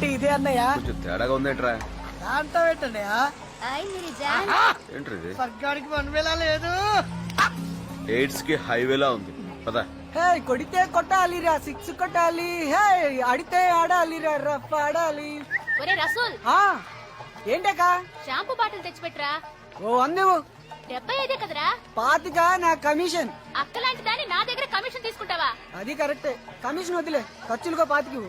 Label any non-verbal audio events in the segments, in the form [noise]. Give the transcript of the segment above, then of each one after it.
అంటే ఇదే అన్నయ్య? కొంచెం తేడాగా ఉందేట్రా? దాంట్లో ఏంటన్నయ్య ఏంట్రీ స్వర్గానికి లేదు. ఎయిడ్స్కి హైవేలా ఉంది. పదా. హే కొడితే కొట్టాలి రా సిక్స్ కొట్టాలి. హే అడితే ఆడాలి రా రఫ్ ఆడాలి. ఒరే రసూల్. ఆ ఏంటక్కా? షాంపూ బాటిల్ తెచ్చి తెచ్చిపెట్టరా. ఓ అందేవు డెబ్బై ఐదే కదరా? పాతిక నా కమిషన్? అక్కలాంటి దాన్ని నా దగ్గర కమిషన్ తీసుకుంటావా? అది కరెక్టే. కమిషన్ వదిలే ఖర్చులుగా పాతికి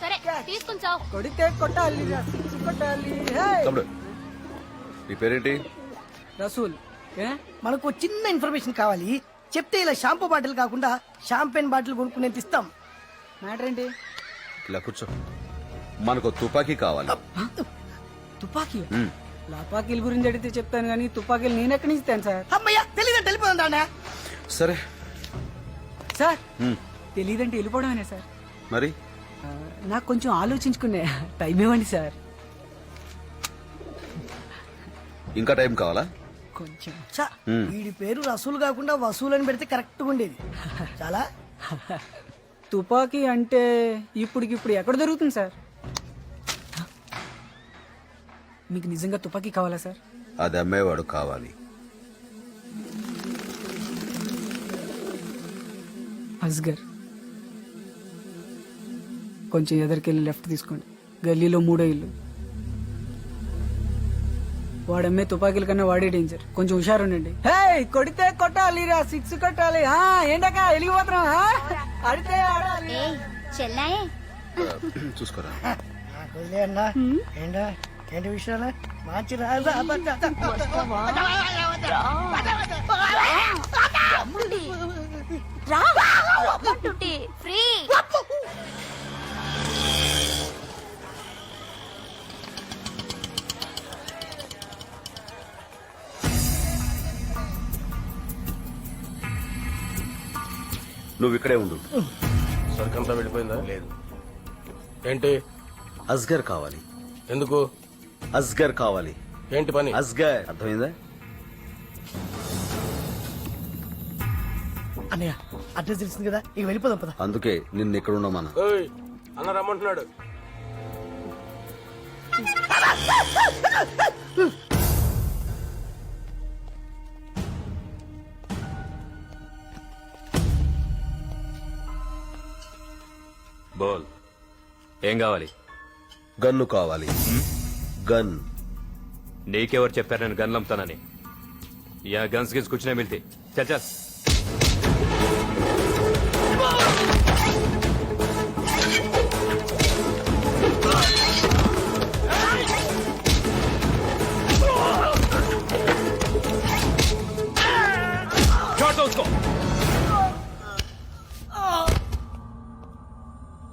సరే తీసుకుంటావు. కొడితే కొట్టాలి హే తమ్ముడు నీ పేరేంటి? రసూల్ ఏ? మనకు ఓ చిన్న ఇన్ఫర్మేషన్ కావాలి. చెప్తే ఇలా షాంపూ బాటిల్ కాకుండా షాంపెన్ బాటిల్ కొనుక్కునేది ఇస్తాం. మ్యాటర్ ఏంటి? ఇలా కూర్చో. మనకు తుపాకీ కావాలి. తుపాకీ ఉమ్. లపాకీల గురించి అడిగితే చెప్తాను కానీ తుపాకీలు నేను ఎక్కడి నుంచి ఇస్తాను సార్? అమ్మయ్య తెలియదు అన్నయ్య. సరే. సార్. తెలియదంటే వెళ్ళిపోవడమేనా సార్? మరి? నాకు కొంచెం ఆలోచించుకునే టైం ఇవ్వండి సార్. ఇంకా టైం కావాలా? కొంచెం. మ్మ్. వీడి పేరు రసూలు కాకుండా వసూలు అని పెడితే కరెక్ట్గా ఉండేది. చాలా? తుపాకీ అంటే ఇప్పటికిప్పుడు ఎక్కడ దొరుకుతుంది సార్? మీకు నిజంగా తుపాకీ కావాలా సార్? అది అమ్మేవాడు కావాలి. అస్గర్ కొంచెం ఎదరికెళ్ళి లెఫ్ట్ తీసుకోండి గల్లీలో మూడో ఇల్లు వాడమ్మే తుపాకీల కన్నా వాడే డేంజర్ కొంచెం హుషారుండండి హే కొడితే కొట్టాలిరా సిక్స్ కొట్టాలి ఆ ఏంటక్క వెలిగిపోతున్నాం ఆ? ఆడితే ఆడాలి ఏయ్ చెల్లాయే చూసుకోరా అన్నా ఏంటా ఏంటి విషయాలు మంచి రాజా రా ఫ్రీ నువ్వు ఇక్కడే ఉండు. సరుకంతా వెళ్ళిపోయిందా? లేదు. ఏంటి? అస్గర్ కావాలి. ఎందుకు? అస్గర్ కావాలి. ఏంటి పని? అస్గర్ అర్థమైందా? అన్నయ్య అడ్రస్ తెలిసింది కదా? ఇక వెళ్ళిపోదాం పద. అందుకే నిన్ను ఇక్కడ ఏయ్, అన్న రమ్మంటున్నాడు. ఏం కావాలి? గన్ను కావాలి. గన్. నీకెవరు చెప్పారు నేను గన్లు అమ్ముతానని? యా గన్స్ గిన్స్ కూర్చునే మిల్తి. చచ్చా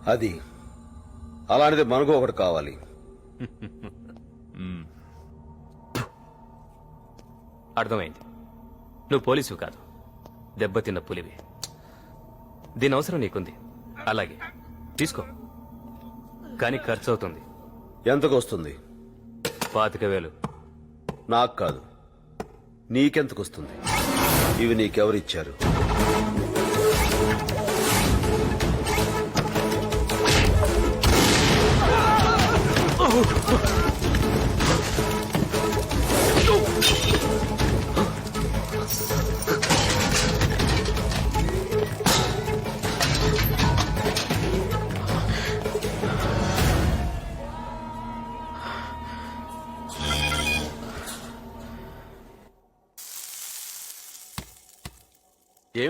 అది. అలాంటిది మనకు ఒకటి కావాలి. అర్థమైంది. నువ్వు పోలీసు కాదు. దెబ్బతిన్న పులివి. దీని అవసరం నీకుంది. అలాగే. తీసుకో. కానీ ఖర్చు అవుతుంది ఎంతకు వస్తుంది? పాతిక వేలు. నాకు కాదు. నీకెంతకు వస్తుంది? ఇవి నీకెవరిచ్చారు?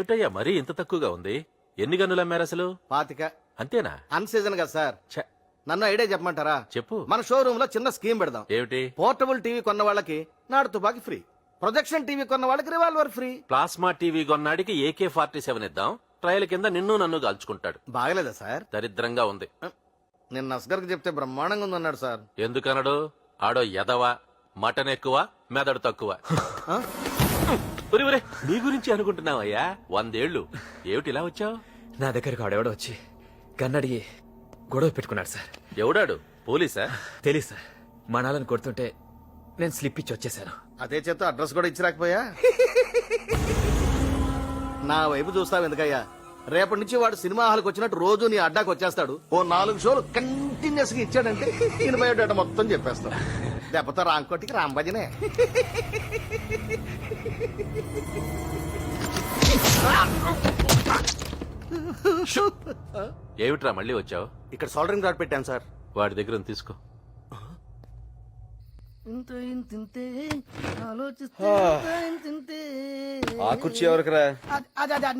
ఏమిటయ్యా మరీ ఇంత తక్కువగా ఉంది. ఎన్ని గన్నులు అమ్మారు అసలు? పాతిక. అంతేనా? అన్ సీజన్ కదా సార్. ఛ, నన్ను ఐడియా చెప్పమంటారా? చెప్పు. మన షోరూమ్లో చిన్న స్కీమ్ పెడదాం. ఏమిటి? పోర్టబుల్ టీవీ కొన్న వాళ్ళకి నాడు తుపాకి ఫ్రీ. ప్రొజెక్షన్ టీవీ కొన్న వాళ్ళకి రివాల్వర్ ఫ్రీ. ప్లాస్మా టీవీ కొన్నాడికి ఏకే ఫార్టీ సెవెన్ ఇద్దాం. ట్రయల్ కింద నిన్ను నన్ను కాల్చుకుంటాడు బాగలేదా సార్? దరిద్రంగా ఉంది. నిన్న అస్గర్కి చెప్తే బ్రహ్మాండంగా ఉందన్నాడు సార్. ఎందుకనడు? ఆడో ఎదవ మటన్ ఎక్కువ మెదడు తక్కువ. ఆ? ఒరే, ఒరే, నీ గురించి అనుకుంటున్నావయ్యా? వందేళ్ళు ఏమిటి ఇలా వచ్చావు? నా దగ్గరకు ఆడెవడో వచ్చి గన్నడిగి గొడవ పెట్టుకున్నాడు సార్. ఎవడాడు? పోలీసా? తెలీదు సార్. మనాలను కొడుతుంటే నేను స్లిప్ ఇచ్చి వచ్చేసాను. అదే చేత అడ్రస్ కూడా ఇచ్చిరాకపోయా? నా వైపు చూస్తావు ఎందుకయ్యా? రేపటి నుంచి వాడు సినిమా హాల్కి వచ్చినట్టు రోజు నీ అడ్డాకి వచ్చేస్తాడు ఓ నాలుగు షోలు కంటిన్యూస్గా ఇచ్చాడంటే బయోడేటా మొత్తం చెప్పేస్తాడు. దెబ్బతో రాంకోటికి రాంబజనే ఏమిట్రా మళ్ళీ వచ్చావు? ఇక్కడ సోల్డరింగ్ రాడ్ పెట్టాను సార్. వాడి దగ్గర తీసుకో. ఆ కుర్చీ ఎవరికిరా?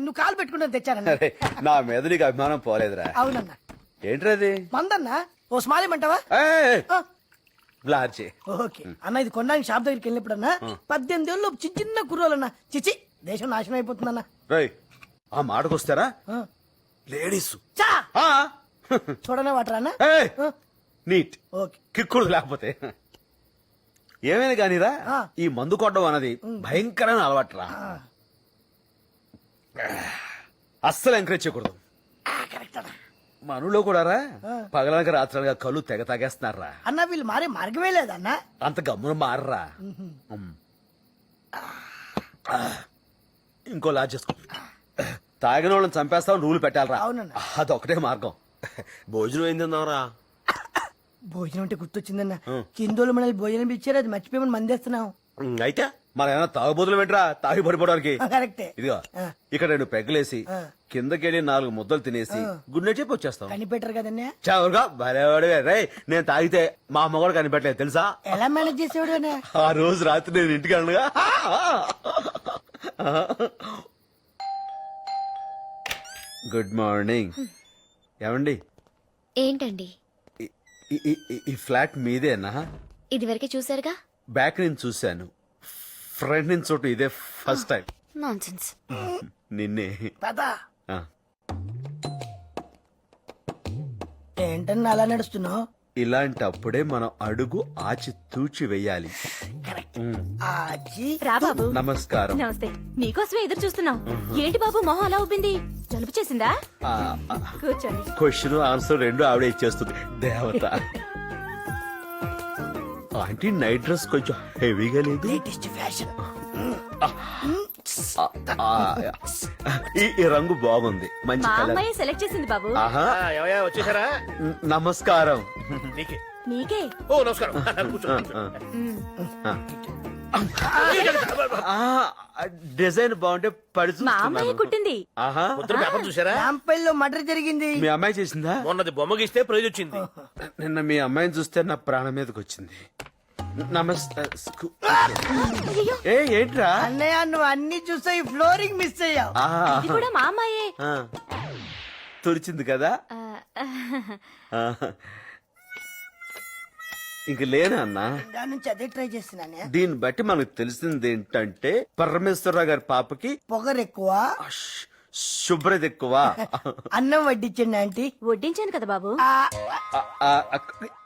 నువ్వు కాలు పెట్టుకుంటే తెచ్చానన్న. నా మీద నీకు అభిమానం పోలేదురా. అవునన్నా. ఏంట్రా అది? మందన్నా? ఓ స్మాల్ బ్లార్చి ఓకే. అన్న ఇది కొనడానికి షాప్ దగ్గరికి వెళ్ళినప్పుడన్నా పద్దెనిమిది ఏళ్ళు చిన్న చిన్న కుర్రోలన్నా. చిచి దేశం నాశనం అయిపోతుందన్నా. రై ఆ మాటకొస్తారా. లేడీస్. చా! ఆ, చూడనే వాటరా అన్న నీట్. ఓకే. కిక్కుడు లేకపోతే. ఏమైనా కానీరా. ఈ మందు కొట్టడం అన్నది భయంకరమైన అలవాటురా. అస్సలు ఎంకరేజ్ చేయకూడదు. మనలో కూడా రా పగలనక రాత్రాలుగా కళ్ళు తెగ తాగేస్తున్నారా? అన్న వీళ్ళు మారే మార్గమే లేదన్నా. అంత గమ్మున మారరా. ఇంకో లాజ్ చేసుకో. తాగిన వాళ్ళని చంపేస్తాం రూలు పెట్టాలరా. అదొకటే మార్గం. భోజనం ఏం తిందాంరా? భోజనం అంటే గుర్తొచ్చిందన్న. కిందోళ్ళు మనల్ని భోజనం ఇచ్చారు అది మర్చిపోయి మందేస్తున్నాం అయితే? మన ఏమైనా తాగుబోతులు పెట్టరా తాగి పడిపోవడానికి. కరెక్టే. ఇదిగో. ఇక్కడ రెండు పెగ్గలేసి. కిందకెళ్ళి నాలుగు ముద్దలు తినేసి గుడ్ నైట్ చెప్పి వచ్చేస్తాం. కనిపెట్టరు కదన్నా చవరుగా భలేవాడివే. రే నేను తాగితే మా అమ్మ కూడా కనిపెట్టలేదు తెలుసా? ఎలా మేనేజ్ చేసేవాడు అన్న ఆ రోజు రాత్రి నేను ఇంటికి అనగా గుడ్ మార్నింగ్ ఏమండి? ఏంటండి? ఈ- ఈ- ఈ- ఈ- ఈ ఫ్లాట్ మీదేనా? ఇదివరకే చూసారుగా బ్యాక్ నుంచి చూశాను. ఫ్రంట్ నుంచి చోటు ఇదే ఫస్ట్ టైం నాన్ నిన్నే. తాత ఏంటన్నా అలా నడుస్తున్నావు? ఇలాంటప్పుడే మనం అడుగు ఆచి తూచి వెయ్యాలి. ఆచి రా బాబు. నమస్కారం. నమస్తే. నీకోసమే ఎదురు చూస్తున్నాం. ఏంటి బాబు మొహం అలా ఉబ్బింది జలుబు చేసిందా? కూర్చోండి. క్వశ్చన్ ఆన్సర్ రెండు ఆవిడ ఇచ్చేస్తుంది. దేవత. [laughs] ఆంటీ నైట్ డ్రెస్ కొంచెం హెవీగా లేదు. Latest fashion. ఈ ఈ రంగు బాగుంది. మంచి మా కలర్. అమ్మాయి సెలెక్ట్ చేసింది బాబు. ఆహా. ఏమయ్యా వచ్చేసారా? న- నమస్కారం. నీకే. నీకే? ఓ నమస్కారం. [laughs] కూర్చో ఆ. డిజైన్ బాగుంటే పడి మా అమ్మాయి చూస్తున్నాను. కుట్టింది. ఆహా. పొద్దున పేపర్ చూసారా? రాంపల్లిలో మర్డర్ జరిగింది. మీ అమ్మాయి చేసిందా? మొన్నది బొమ్మ గీస్తే ప్రైజ్ వచ్చింది. నిన్న మీ అమ్మాయిని చూస్తే నా ప్రాణం మీదకి వచ్చింది నమస్తే స్కూ- ఏ ఏంట్రా? అన్నయ్య నువ్వు అన్ని చూసా ఈ ఫ్లోరింగ్ మిస్ అయ్యావు. ఇది కూడా మా అమ్మాయే ఆ. తుడిచింది కదా. ఇంక లేనా అన్నా? దాని నుంచి అదే ట్రై చేస్తున్నానే దీన్ని బట్టి మనకు తెలిసింది ఏంటంటే పరమేశ్వరరావు గారి పాపకి పొగరు ఎక్కువ శు- శుభ్రత ఎక్కువ అన్నం వడ్డించండి ఆంటీ. వడ్డించాను కదా బాబు. ఆ, ఆ, ఆ, ఆ,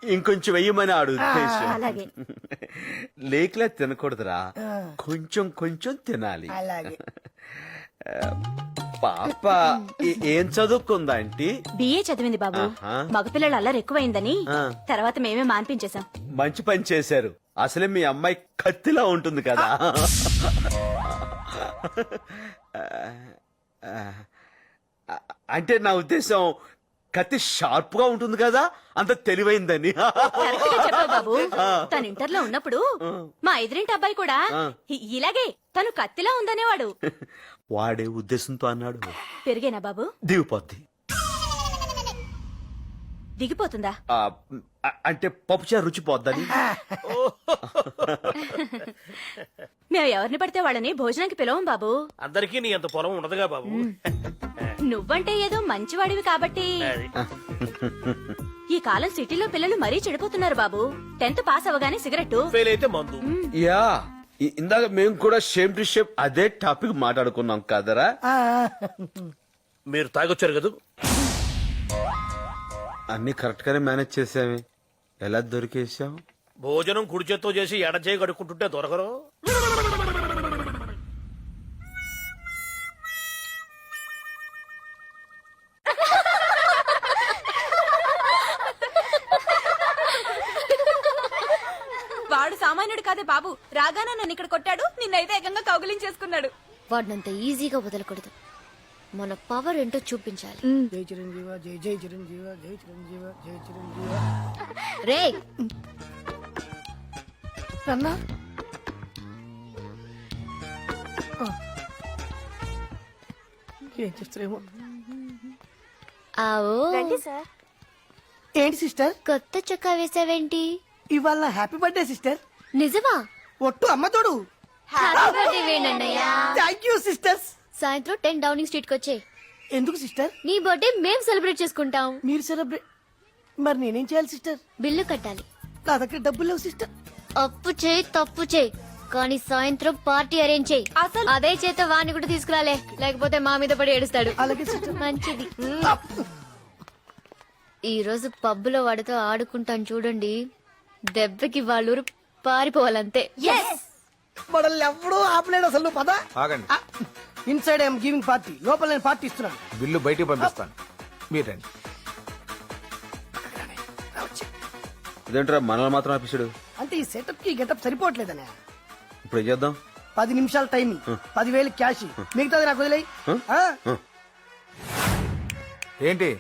ఇంకొంచెం వెయ్యమని ఆడు ఉద్దేశం. అలాగే. లేకలే తినకూడదురా. కొంచెం కొంచెం తినాలి. అలాగే. పాప ఏ- ఏం చదువుకుందా ఆంటీ? బిఏ చదివింది బాబు. ఆహా. మగపిల్లలు అల్లరి ఎక్కువైందని ఆ. తర్వాత మేమే మాన్పించేశాం. మంచి పని చేశారు. అసలే మీ అమ్మాయి కత్తిలా ఉంటుంది కదా. అంటే నా ఉద్దేశం కత్తి షార్ప్గా ఉంటుంది కదా అంత తెలివైందని. చెప్పావు బాబు. [laughs] తను ఇంటర్లో ఉన్నప్పుడు మా ఎదురింటి అబ్బాయి కూడా ఇ- ఇలాగే తను కత్తిలా ఉందనేవాడు. [laughs] వాడే ఉద్దేశంతో అన్నాడు. పెరిగేనా బాబు? దిగిపోద్ది. దిగిపోతుందా? ఆ, అ- అంటే పప్పుచారు రుచి పోద్దని. మేము ఎవరిని పడితే వాళ్ళని భోజనానికి పిలవం బాబు. అందరికీ నీ అంత పొలం ఉండదుగా బాబు. నువ్వంటే ఏదో మంచివాడివి కాబట్టి. అది. ఈ కాలం సిటీలో పిల్లలు మరీ చెడిపోతున్నారు బాబు. టెన్త్ పాస్ అవగానే సిగరెట్ ఫెయిల్ అయితే మందు. యా ఇ- ఇందాక మేము కూడా షేమ్ టు షేప్ అదే టాపిక్ మాట్లాడుకున్నాం కదరా? ఆ, మీరు తాగొచ్చారు కదా? అన్ని కరెక్ట్ గానే మేనేజ్ చేసామే ఎలా దొరికేసాం భోజనం కుడి చేత్తో చేసి ఎడ చేయి కడుక్కుంటుంటే దొరకరు. వాడు సామాన్యుడు కాదే బాబు. రాగానే నన్ను ఇక్కడ కొట్టాడు. నిన్నైతే ఏకంగా కౌగులించేసుకున్నాడు. వాడినంత ఈజీగా వదలకూడదు. మన పవర్ ఏంటో చూపించాలి. జై చిరంజీవ జై జై చిరంజీవ జై చిరంజీవ జై చిరంజీవ. రే! అన్నా ఏం చేస్తారేమో ఆవో. ఏంటి సిస్టర్? కొత్త చొక్కా వేసావేంటి? ఇవాళ హ్యాపీ బర్త్డే సిస్టర్. నిజమా? ఒట్టు అమ్మ తోడు. Happy birthday వేణన్నయ్య. Thank you sisters. సాయంత్రం టెన్ డౌనింగ్ స్ట్రీట్కి వచ్చే ఎందుకు సిస్టర్? నీ బర్త్డే మేం సెలబ్రేట్ చేసుకుంటాం. మీరు సెలబ్రేట్ మరి నేనేం చేయాలి సిస్టర్? బిల్లు కట్టాలి. నా దగ్గర డబ్బులు లేవు సిస్టర్. అప్పు చేయి తప్పు చేయి. కానీ సాయంత్రం పార్టీ అరేంజ్ చేయి. అసలు- అదే చేత వాణ్ణి కూడా తీసుకురాలే. లేకపోతే మా మీద పడి ఏడుస్తాడు. అలాగే సిస్టర్. మంచిది. ఈ రోజు పబ్బులో వాడితో ఆడుకుంటాను చూడండి. దెబ్బకి వాళ్ళూరు పారిపోవాలంతే. మనల్ని ఆపలేడు అసలు పద. ఆగండి. ఇన్సైడ్ ఐఎమ్ గివింగ్ పార్టీ లోపల నేను పార్టీ ఇస్తున్నాను. బిల్లు బయటికి పంపిస్తాను. మీరు రండి. ఇదేంట్రా మనల్ని మాత్రం ఆఫీసుడు అంటే ఈ సెటప్కి గెటప్ సరిపోవట్లేదనే. ఇప్పుడు ఏం చేద్దాం? పది నిమిషాల టైం పదివేలు క్యాష్ మిగతాది నాకు వదిలేయి. ఆ? ఏంటి?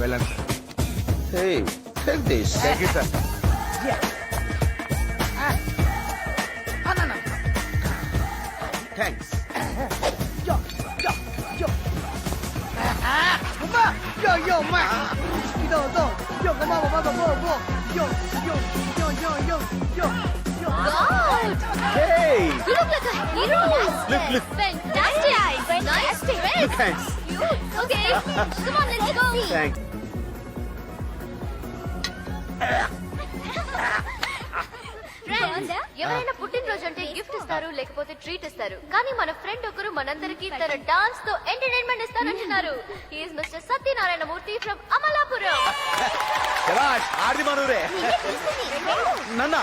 వెళ్ళండి sir hey take this thank you sir అన్న, thanks [coughs] Yo, yo, yo. Ah, mamá, yo, yo, ma. Yo, yo, yo, mamá, mamá, mamá, mamá. Yo, yo, yo, yo, yo, yo, yo. Hey You look like a hero. Look, look. Nice dress. Cute. Okay. Come on, let's go. Friends, ఎవరైనా పుట్టినరోజు అంటే gift ఇస్తారు లేకపోతే treat ఇస్తారు కానీ మన friend ఒకరు మనందరికి తన డాన్స్తో entertainment ఇస్తారంటున్నారు he's mister Satyanarayana Murthy from Amalapuram ఆర్ది మనూరే నన్నా